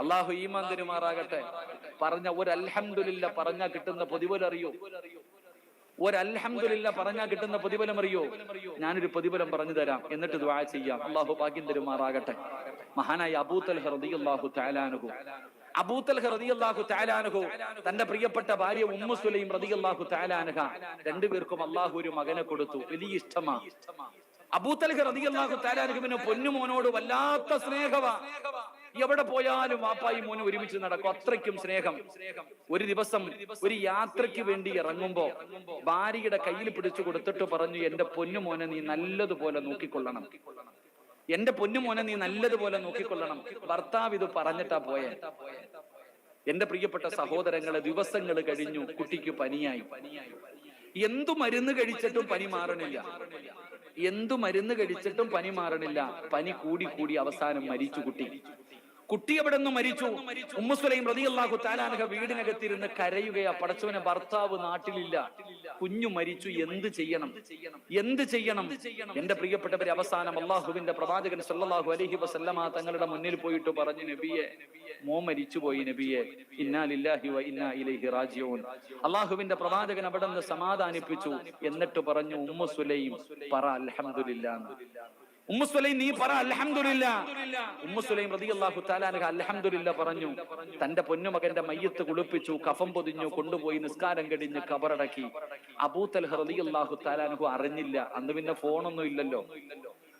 അള്ളാഹു ഈമാൻ തരുമാറാകട്ടെ. പറഞ്ഞ ഒരു അൽഹംദുലില്ല പറഞ്ഞാ കിട്ടുന്ന പ്രതിഫലം അറിയോ? ഒരു അൽഹംദുലില്ല പറഞ്ഞാ കിട്ടുന്ന പ്രതിഫലം അറിയോ? ഞാനൊരു പ്രതിഫലം പറഞ്ഞു തരാം. എന്നിട്ട് ദ്വാ ചെയ്യാം. അള്ളാഹു ഭാഗ്യം തരുമാറാകട്ടെ. മഹാനായ അബൂത്തൽ റളിയല്ലാഹു തആലാനുഹു അബൂത്തൽ റളിയല്ലാഹു തആലാനുഹു തന്റെ പ്രിയപ്പെട്ട ഭാര്യ ഉമ്മു സുലൈം റളിയല്ലാഹു തആലാനഹ രണ്ടുപേർക്കും അള്ളാഹു ഒരു മകനെ കൊടുത്തു. വലിയ ഇഷ്ടമാ. അബൂത്തൽഹ റളിയല്ലാഹു താലാനുഹുവിന് പൊന്നുമോനോട് വല്ലാത്ത സ്നേഹവാ. എവിടെ പോയാലും വാപ്പായും മോനും ഒരുമിച്ച് നടക്കും. അത്രയ്ക്കും സ്നേഹം. ഒരു ദിവസം ഒരു യാത്രയ്ക്ക് വേണ്ടി ഇറങ്ങുമ്പോ ഭാര്യയുടെ കയ്യിൽ പിടിച്ചു കൊടുത്തിട്ട് പറഞ്ഞു എന്റെ പൊന്നുമോനെ നീ നല്ലതുപോലെ നോക്കിക്കൊള്ളണം. എന്റെ പൊന്നുമോനെ നീ നല്ലതുപോലെ നോക്കിക്കൊള്ളണം. ഭർത്താവ് ഇത് പറഞ്ഞിട്ടാ പോയെ. എന്റെ പ്രിയപ്പെട്ട സഹോദരങ്ങളെ ദിവസങ്ങൾ കഴിഞ്ഞു കുട്ടിക്ക് പനിയായി. എന്തു മരുന്ന് കഴിച്ചിട്ടും പനി മാറണില്ല. എന്തു മരുന്ന് കഴിച്ചിട്ടും പനി മാറണില്ല. പനി കൂടി കൂടി അവസാനം മരിച്ചു കുട്ടി. കുട്ടി എവിടെ നിന്ന് മരിച്ചു. ഉമ്മുസ്വലയും റതിയല്ലാഹു താലാനഹ വീടിനകത്തിരുന്ന് കരയുകയാ. പടച്ചവനെ ഭർത്താവ് നാട്ടിലില്ല. കുഞ്ഞു മരിച്ചു. എന്ത് ചെയ്യണം? എന്ത് ചെയ്യണം? എന്റെ പ്രിയപ്പെട്ടവരെ അവസാനം അള്ളാഹുവിന്റെ പ്രവാചകൻ സല്ലാഹു അലഹി വസല്ലമ തങ്ങളുടെ മുന്നിൽ പോയിട്ട് പറഞ്ഞു നബിയെ മോ മരിച്ചുപോയി നബിയെ. ഇന്നാ ലില്ലാഹി വ ഇന്നാ ഇലൈഹി അള്ളാഹുവിന്റെ പ്രവാചകൻ അവിടെ നിന്ന് സമാധാനിപ്പിച്ചു. എന്നിട്ട് പറഞ്ഞു ഉമ്മു സുലൈം പറ അൽഹംദുലില്ലാ എന്ന്. ഉമ്മു നീ പറ അൽഹംദുലില്ല. ഉമ്മുസ്വലൈം റളിയല്ലാഹു തആലാനഹ അൽഹംദുലില്ല പറഞ്ഞു. തന്റെ പൊന്നുമകന്റെ മയ്യത്ത് കുളിപ്പിച്ചു കഫം പൊതിഞ്ഞു കൊണ്ടുപോയി നിസ്കാരം കഴിഞ്ഞ് കബറടക്കി. അബൂതൽഹ റളിയല്ലാഹു തആലാനഹു അറിഞ്ഞില്ല. അന്ന് പിന്നെ ഫോണൊന്നും ഇല്ലല്ലോ.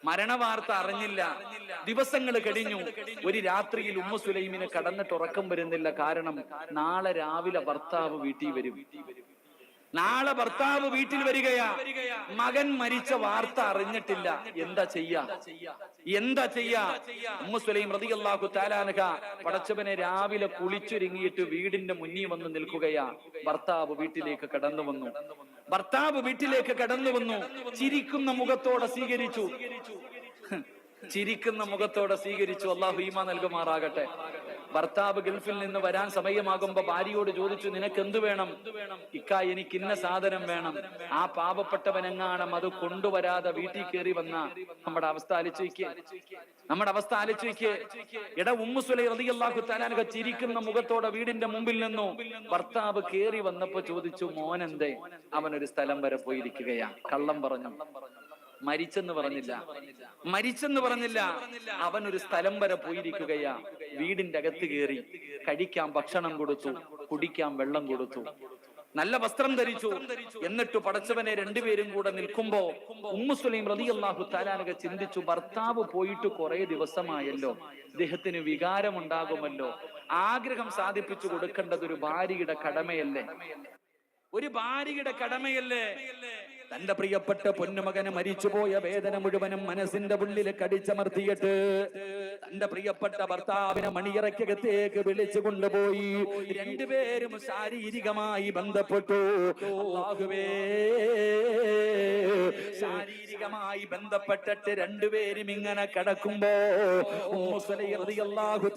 മരണവാർത്ത അറിഞ്ഞില്ല. ദിവസങ്ങൾ കഴിഞ്ഞു. ഒരു രാത്രിയിൽ ഉമ്മ സുലൈമിന് കടന്നിട്ട് ഉറക്കം വരുന്നില്ല. കാരണം നാളെ രാവിലെ ഭർത്താവ് വീട്ടിൽ വരും. നാളെ ഭർത്താവ് വീട്ടിൽ വരികയാ. മകൻ മരിച്ച വാർത്ത അറിഞ്ഞിട്ടില്ല. എന്താ ചെയ്യാ? എന്താ ചെയ്യാ? ഉമ്മു സുലൈം റളിയല്ലാഹു തആലാനഹ പടച്ചവനെ രാവിലെ കുളിച്ചൊരുങ്ങിയിട്ട് വീടിന്റെ മുന്നിൽ വന്ന് നിൽക്കുകയാ. ഭർത്താവ് വീട്ടിലേക്ക് കടന്നു വന്നു. ഭർത്താവ് വീട്ടിലേക്ക് കടന്നു വന്നു. ചിരിക്കുന്ന മുഖത്തോടെ സ്വീകരിച്ചു. ചിരിക്കുന്ന മുഖത്തോടെ സ്വീകരിച്ചു. അള്ളാഹു ഈമ നൽകുമാറാകട്ടെ. ഭർത്താവ് ഗൾഫിൽ നിന്ന് വരാൻ സമയമാകുമ്പോ ഭാര്യയോട് ചോദിച്ചു നിനക്ക് എന്ത് വേണം? ഇക്ക എനിക്ക് ഇന്ന സാധനം വേണം. ആ പാവപ്പെട്ടവനെങ്ങാണം അത് കൊണ്ടുവരാതെ വീട്ടിൽ കയറി വന്ന? നമ്മുടെ അവസ്ഥ ആലോചിക്കുക നമ്മുടെ അവസ്ഥ ആലോചിക്ക്. ഇട ഉമ്മുസുലൈ റതിയല്ലാഹു തആലാനഹ ചിരിക്കുന്ന മുഖത്തോടെ വീടിന്റെ മുമ്പിൽ നിന്നു. ഭർത്താവ് കയറി വന്നപ്പോ ചോദിച്ചു മോനെന്തേ? അവനൊരു സ്ഥലം വരെ പോയിരിക്കുകയാ. കള്ളം പറഞ്ഞു. മരിച്ചെന്ന് പറഞ്ഞില്ല. മരിച്ചെന്ന് പറഞ്ഞില്ല. അവൻ ഒരു സ്ഥലം വരെ പോയിരിക്കുകയാ. വീടിന്റെ അകത്ത് കയറി കഴിക്കാൻ ഭക്ഷണം കൊടുത്തു കുടിക്കാൻ വെള്ളം കൊടുത്തു. നല്ല വസ്ത്രം ധരിച്ചു. എന്നിട്ട് പടച്ചവനെ രണ്ടുപേരും കൂടെ നിൽക്കുമ്പോ ഉമ്മുസുലൈം റളിയല്ലാഹു താലാനൊക്കെ ചിന്തിച്ചു ഭർത്താവ് പോയിട്ട് കുറെ ദിവസമായല്ലോ. ഇദ്ദേഹത്തിന് വികാരമുണ്ടാകുമല്ലോ. ആഗ്രഹം സാധിപ്പിച്ചു കൊടുക്കേണ്ടത് ഒരു ഭാര്യയുടെ കടമയല്ലേ? ഒരു ഭാര്യയുടെ കടമയല്ലേ? തന്റെ പ്രിയപ്പെട്ട പൊന്നുമകന് മരിച്ചുപോയ വേദന മുഴുവനും മനസ്സിന്റെ ഉള്ളിൽ കടിച്ചമർത്തിയിട്ട് തന്റെ പ്രിയപ്പെട്ട ഭർത്താവിനെ മണിയറയ്ക്കകത്തേക്ക് വിളിച്ചു കൊണ്ടുപോയി. രണ്ടുപേരും ശാരീരികമായി ബന്ധപ്പെട്ടു. അല്ലാഹുവേ ശാരീരികമായി ബന്ധപ്പെട്ടിട്ട് രണ്ടുപേരും ഇങ്ങനെ കിടക്കുമ്പോ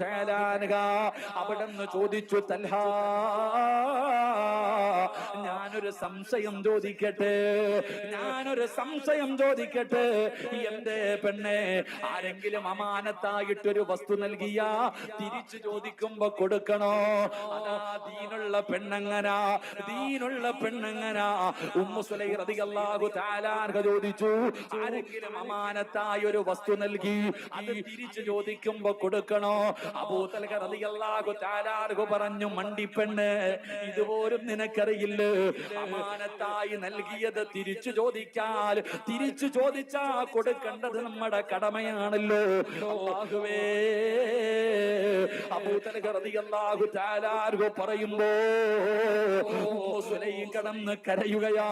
തആല അൻഹ അവിടുന്ന് ചോദിച്ചു തൽഹാ ഞാനൊരു സംശയം ചോദിക്കട്ടെ? ഞാനൊരു സംശയം ചോദിക്കട്ടെ? എന്റെ പെണ്ണെ ആരെങ്കിലും അമാനത്തായിട്ടൊരു വസ്തു നൽകിയ തിരിച്ചു ചോദിക്കുമ്പോ കൊടുക്കണോ? അതാ ദീനുള്ള പെണ്ണങ്ങനാ ദീനുള്ള പെണ്ണങ്ങനാ. ഉമ്മു സുലൈ റളിയല്ലാഹു തആല അൻഹ ചോദിച്ചു ആരെങ്കിലും അമാനത്തായ ഒരു വസ്തു നൽകി അത് തിരിച്ചു ചോദിക്കുമ്പോ കൊടുക്കണോ? അബൂതൽഹ റളിയല്ലാഹു തആല അൻഹു പറഞ്ഞു മണ്ടിപ്പെണ്ണ് ഇതുപോലും നിനക്കറിയില്ല. അമാനത്തായി നൽകിയത് തിരിച്ചു ചോദിക്കാൻ തിരിച്ചു ചോദിച്ചാ കൊടുക്കേണ്ടത് നമ്മുടെ കടമയാണല്ലോ. അൻഹു പറയുമ്പോ സുലൈ കടന്ന് കരയുകയാ.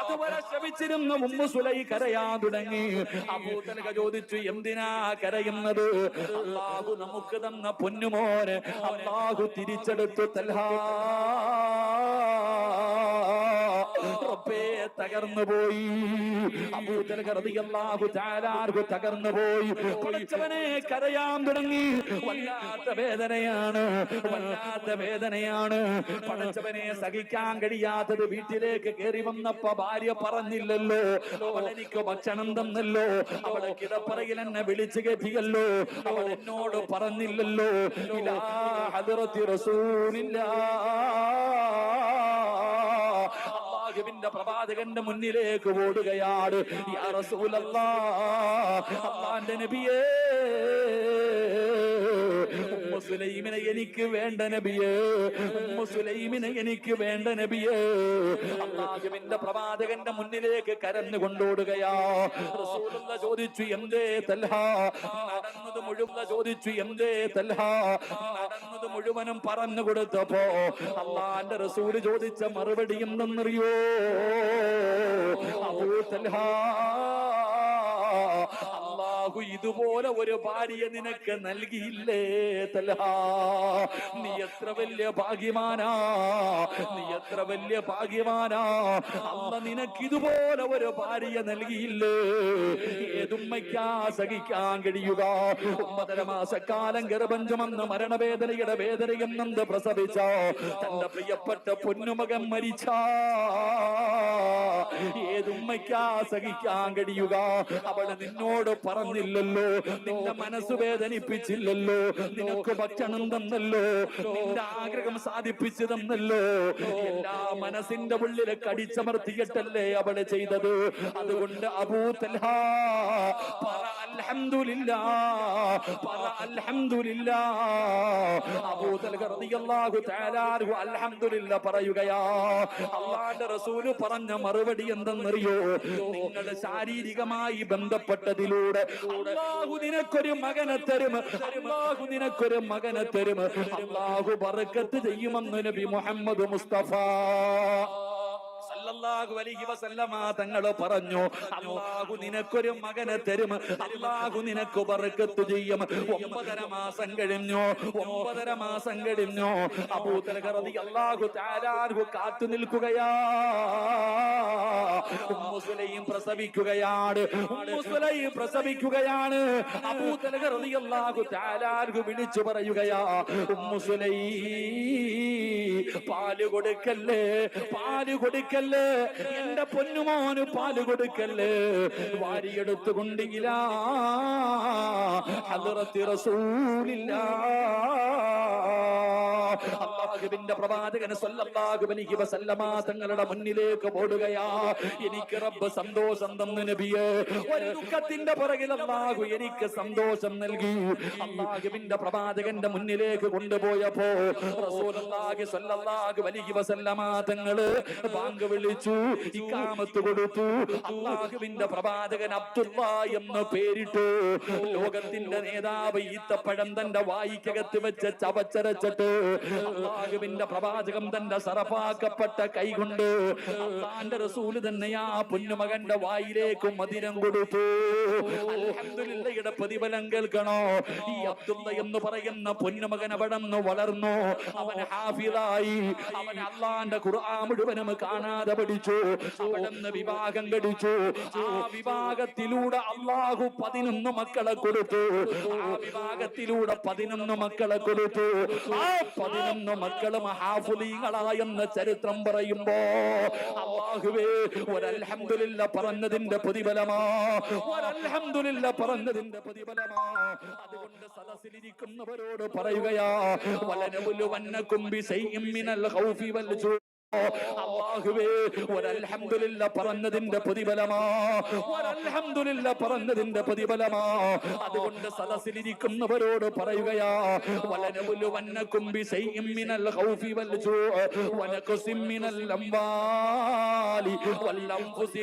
അതുവരെ ശ്രമിച്ചിരുന്ന ഉമ്മു സുലൈ കരയാൻ തുടങ്ങി. അബൂതൽഹ ചോദിച്ചു എന്തിനാ കരയുന്നത്? അള്ളാഹു നമുക്ക് തന്ന പൊന്നുമോന് അള്ളാഹു തിരിച്ചെടുത്തു തൽഹാ. തകർന്നു പോയി. തകർന്നു പോയി. പഠിച്ചവനെ കരയാൻ തുടങ്ങി. വല്ലാത്ത വേദനയാണ്. വല്ലാത്ത വേദനയാണ്. പഠിച്ചവനെ സഹിക്കാൻ കഴിയാത്തത് വീട്ടിലേക്ക് കയറി വന്നപ്പോ ഭാര്യ പറഞ്ഞില്ലല്ലോ. അവൾ എനിക്ക് ഭക്ഷണം തന്നല്ലോ. അവളെ കിടപ്പറയിൽ എന്നെ വിളിച്ചു കേട്ടിയല്ലോ അവൾ എന്നോട് പറഞ്ഞില്ലല്ലോ. ഇലാ ഹദറത്തി റസൂലില്ലാ. അള്ളാഹുവിന്റെ പ്രവാചകന്റെ മുന്നിലേക്ക് ഓടുകയാണ്. അള്ളാന്റെ നബിയേ സുലൈമിനെ എനിക്ക് വേണ്ട നബിയേ മുസ്ലൈമിനെ സുലൈമിനെ എനിക്ക് വേണ്ട നബിയേ. അള്ളാഹുവിന്റെ പ്രവാചകന്റെ മുന്നിലേക്ക് കരഞ്ഞു കൊണ്ടോടുകയാ. ചോദിച്ചു എന്തേ തൽഹ? നടന്നത് മുഴുവൻ ചോദിച്ചു എന്തേ തൽഹ? നടന്നത് മുഴുവനും പറഞ്ഞു കൊടുത്തപ്പോ അള്ളാന്റെ റസൂൽ ചോദിച്ച മറുപടി എന്തെന്നറിയോ? അബൂ തൽഹ അള്ളാഹു ഇതുപോലെ ഒരു ഭാര്യ നിനക്ക് നൽകിയില്ലേ തലഹാ? നീ എത്ര വലിയ ഭാഗ്യമാനാ നീ എത്ര വലിയ ഭാഗ്യമാനാ അമ്മ നിനക്ക് ഇതുപോലെ ഒരു ഭാര്യ നൽകിയില്ലേ? ഏതുമ്മയ്ക്കാ സഹിക്കാൻ കഴിയുക? ഒമ്പതര മാസക്കാലം ഗർഭഞ്ചമെന്ന് ചുമന്ന് മരണവേദനയുടെ വേദനയും നന്ദ പ്രസവിച്ച തന്റെ പ്രിയപ്പെട്ട പൊന്നുമകൻ മരിച്ച ഏതുമ്മയ്ക്കാ സഹിക്കാൻ കഴിയുക? അവൾ നിന്നോട് പറഞ്ഞില്ലല്ലോ നിന്റെ മനസ്സ് വേദനിപ്പിച്ചില്ലല്ലോ. നിനക്ക് ഭക്ഷണം തന്നല്ലോ നിന്റെ ആഗ്രഹം സാധിപ്പിച്ചു തന്നല്ലോ എല്ലാ മനസ്സിന്റെ ഉള്ളിൽ കടിച്ചമർത്തിയിട്ടല്ലേ അവൾ ചെയ്തത്? അതുകൊണ്ട് അബൂത്തൽഹ പറ അൽഹംദുലില്ലാ. പറ അൽഹംദുലില്ലാ. പറയുകയാ. പറഞ്ഞ മറുപടി എന്തെന്നറിയോ? നിങ്ങളുടെ ശാരീരികമായി ബന്ധപ്പെട്ടതിലൂടെ അല്ലാഹു നിനക്കൊരു മകനെ തരും. അള്ളാഹു നിനക്കൊരു മകനെ തരും. അള്ളാഹു ബർക്കത്ത് ചെയ്യുമെന്ന് നബി മുഹമ്മദ് മുസ്തഫ. സല്ലല്ലാഹു അലൈഹി വസല്ലമ തങ്ങൾ പറഞ്ഞു അല്ലാഹു നിനക്കൊരു മകനെ തരും. അല്ലാഹു നിനക്ക് ബർക്കത്ത് ചെയ്യും. ഒമ്പതര മാസം കഴിഞ്ഞു ഒമ്പതര മാസം കഴിഞ്ഞു. അബൂതലഹ റളിയല്ലാഹു തആല അൻഹു കാത്തു നിൽക്കുകയാ. ഉമ്മു സുലൈം പ്രസവിക്കുകയാണ് ഉമ്മു സുലൈം പ്രസവിക്കുകയാണ്. അബൂതലഹ റളിയല്ലാഹു തആല അൻഹു വിളിച്ചു പറയുകയാ ഉമ്മുസുലൈ പാൽ കൊടുക്കല്ലേ പാൽ കൊടുക്കല്ലേ എന്റെ പൊന്നുമോന് പാൽ കൊടുക്കല്ലേ? വാരിയെടുത്തു കൊണ്ടെങ്കില ഹദ്റത്തി റസൂലില്ല. അള്ളാഹുവിന്റെ പ്രവാചകന് സല്ലല്ലാഹു അലൈഹി വസല്ലമ തങ്ങളുടെ മുന്നിലേക്ക് ഓടുകയാ. എനിക്ക് റബ്ബ് സന്തോഷം തന്നു നബിയെ. ഒരു ദുഃഖത്തിന്റെ പുറകിൽ അള്ളാഹു എനിക്ക് സന്തോഷം നൽകി. അള്ളാഹുവിന്റെ പ്രവാചകന്റെ മുന്നിലേക്ക് കൊണ്ടുപോയപ്പോ റസൂലുള്ളാഹി സ്വല്ലല്ലാഹു അലൈഹി വസല്ലമ തങ്ങൾ ബാങ്ക് വിളിച്ചു ഇക്കാമത്ത് കൊടുത്തു അള്ളാഹുവിന്റെ പ്രവാചകൻ അബ്ദുള്ള എന്ന് പേരിട്ടു. ലോകത്തിന്റെ നേതാവ് ഈത്തപ്പഴം തന്റെ വായിക്കകത്ത് വെച്ച് ചവച്ചരച്ചിട്ട് അള്ളാഹുവിന്റെ പ്രവാചകം തന്റെ സറഫാക്കപ്പെട്ട കൈകൊണ്ട് അള്ളാന്റെ റസൂൽ തന്നെയാ പൊന്നുമകന്റെ വായിലേക്ക് മതിരം കൊടുത്തു. അൽഹംദുലില്ലയുടെ പ്രതിഫലം കേൾക്കണോ? ഈ അബ്ദുള്ള എന്ന് പറയുന്ന പൊന്നുമകൻ അവിടെ വളർന്നു. അവൻ ഹാഫിലായി അവൻ അള്ളാന്റെ ഖുർആൻ മുഴുവനും കാണാതെ പഠിച്ചു അവിടെ നിന്ന് വിവാഹം കഴിച്ചു ആ വിവാഹത്തിലൂടെ അള്ളാഹു പതിനൊന്ന് മക്കളെ കൊടുത്തു. ആ വിവാഹത്തിലൂടെ പതിനൊന്ന് മക്കളെ കൊടുത്തു. ആ പതിനൊന്ന് മക്കളും ഹാഫുലീങ്ങളായെന്ന് ചരിത്രം പറയുമ്പോ അള്ളാഹുവേ ഒരൽഹമില്ല പറഞ്ഞതിന്റെ പ്രതിഫലമാ. ഒരൽഹമില്ല പറഞ്ഞതിന്റെ പ്രതിഫലമാ. അതുകൊണ്ട് സദസ്സിലിരിക്കുന്നവരോട് പറയുകയാ വലനബുലുവന്നകും ബിശൈഇൻ മിനൽ ഖൗഫി വൽ അള്ളാഹുവേ ഒരൽഹംദുലില്ല പറഞ്ഞതിന്റെ പ്രതിഫലമാ. ഒരൽഹംദുലില്ല പറഞ്ഞതിന്റെ പ്രതിഫലമാ. അതുകൊണ്ട് സദസ്സിലിരിക്കുന്നവരോട് പറയുകയാ വലനബുലുവന്നകും ബിശൈഇൻ മിനൽ ഖൗഫി വൽ ജൂ വനഖസിം വൽ അൻഫുസി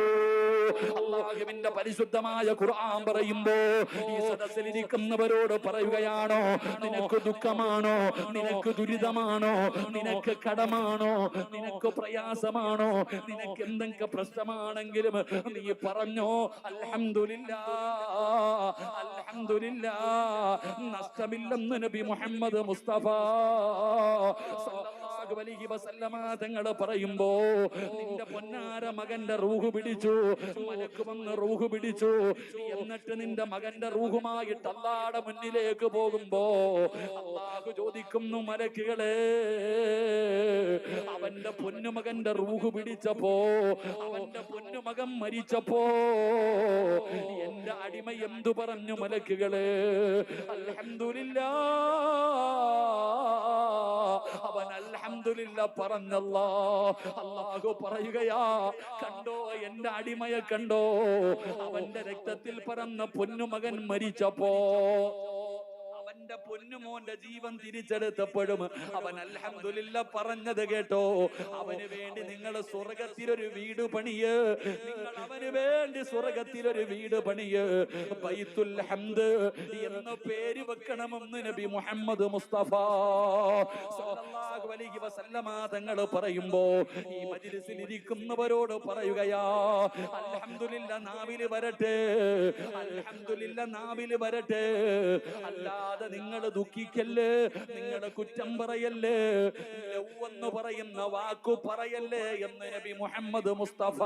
അള്ളാഹുവിന്റെ പരിശുദ്ധമായ ഖുർആൻ പറയുമ്പോ ഈ സദസ്സിലിരിക്കുന്നവരോട് പറയുകയാണോ? നിനക്ക് ദുഃഖമാണോ? നിനക്ക് ദുരിതമാണോ? നിനക്ക് കടമാണോ? നിനക്ക് പ്രയാസമാണോ? നിനക്ക് എന്തൊക്കെ പ്രശ്നമാണെങ്കിലും നീ പറഞ്ഞോ അൽഹംദുലില്ലാ അൽഹംദുലില്ലാ നഷ്ടമില്ലെന്ന് നബി മുഹമ്മദ് മുസ്തഫ സല്ലല്ലാഹു അലൈഹി വസല്ലമ പറയുമ്പോ നിന്റെ പൊന്നാര മകന്റെ റൂഹ് പിടിച്ചു മലക്ക് വന്ന് റൂഹ് പിടിച്ചു. എന്നിട്ട് നിന്റെ മകന്റെ റൂഹുമായിട്ട് അല്ലാടെ മുന്നിലേക്ക് പോകുമ്പോ അള്ളാഹു ചോദിക്കുന്നു മലക്കുകളെ അവന്റെ പൊന്നുമകന്റെ റൂഹ് പിടിച്ചപ്പോ അവന്റെ പൊന്നുമകൻ മരിച്ചപ്പോ എന്റെ അടിമ എന്തു പറഞ്ഞു മലക്കുകളെ? അൽഹംദുലില്ലാ. അവൻ അൽഹംദുലില്ല പറഞ്ഞല്ലോ. അള്ളാഹു പറയുകയാ കണ്ടോ എന്റെ അടിമയെ കണ്ടോ? അവന്റെ രക്തത്തിൽ പറന്ന പൊന്നുമകൻ മരിച്ചപ്പോ അവന്റെ പൊന്നുമോന്റെ ജീവൻ തിരിച്ചെടുത്തപ്പോഴും അവൻ അൽഹംദുലില്ല പറഞ്ഞത് കേട്ടോ. അവന് വേണ്ടി നിങ്ങൾ സ്വർഗത്തിലൊരു വീട് പണിയ്. നിങ്ങൾ അവന് വേണ്ടി സ്വർഗത്തിലൊരു വീട് പണിയ്. ബൈത്തുൽ ഹംദ് എന്ന പേര് വെക്കണമെന്ന് നബി മുഹമ്മദ് മുസ്തഫ സല്ലല്ലാഹു അലൈഹി വസല്ലമ തങ്ങൾ പറയുമ്പോ ഈ മജ്ലിസിൽ ഇരിക്കുന്നവരോട് പറയുകയാ അൽഹംദുലില്ല നാവിൽ വരട്ടെ. അൽഹംദുലില്ല നാവിൽ വരട്ടെ. അല്ലാതെ നിങ്ങൾ ദുഃഖിക്കല്ലേ? നിങ്ങളെ കുറ്റം പറയല്ലേ? എന്ന് പറയുന്ന വാക്കു പറയല്ലേ എന്ന് നബി മുഹമ്മദ് മുസ്തഫ.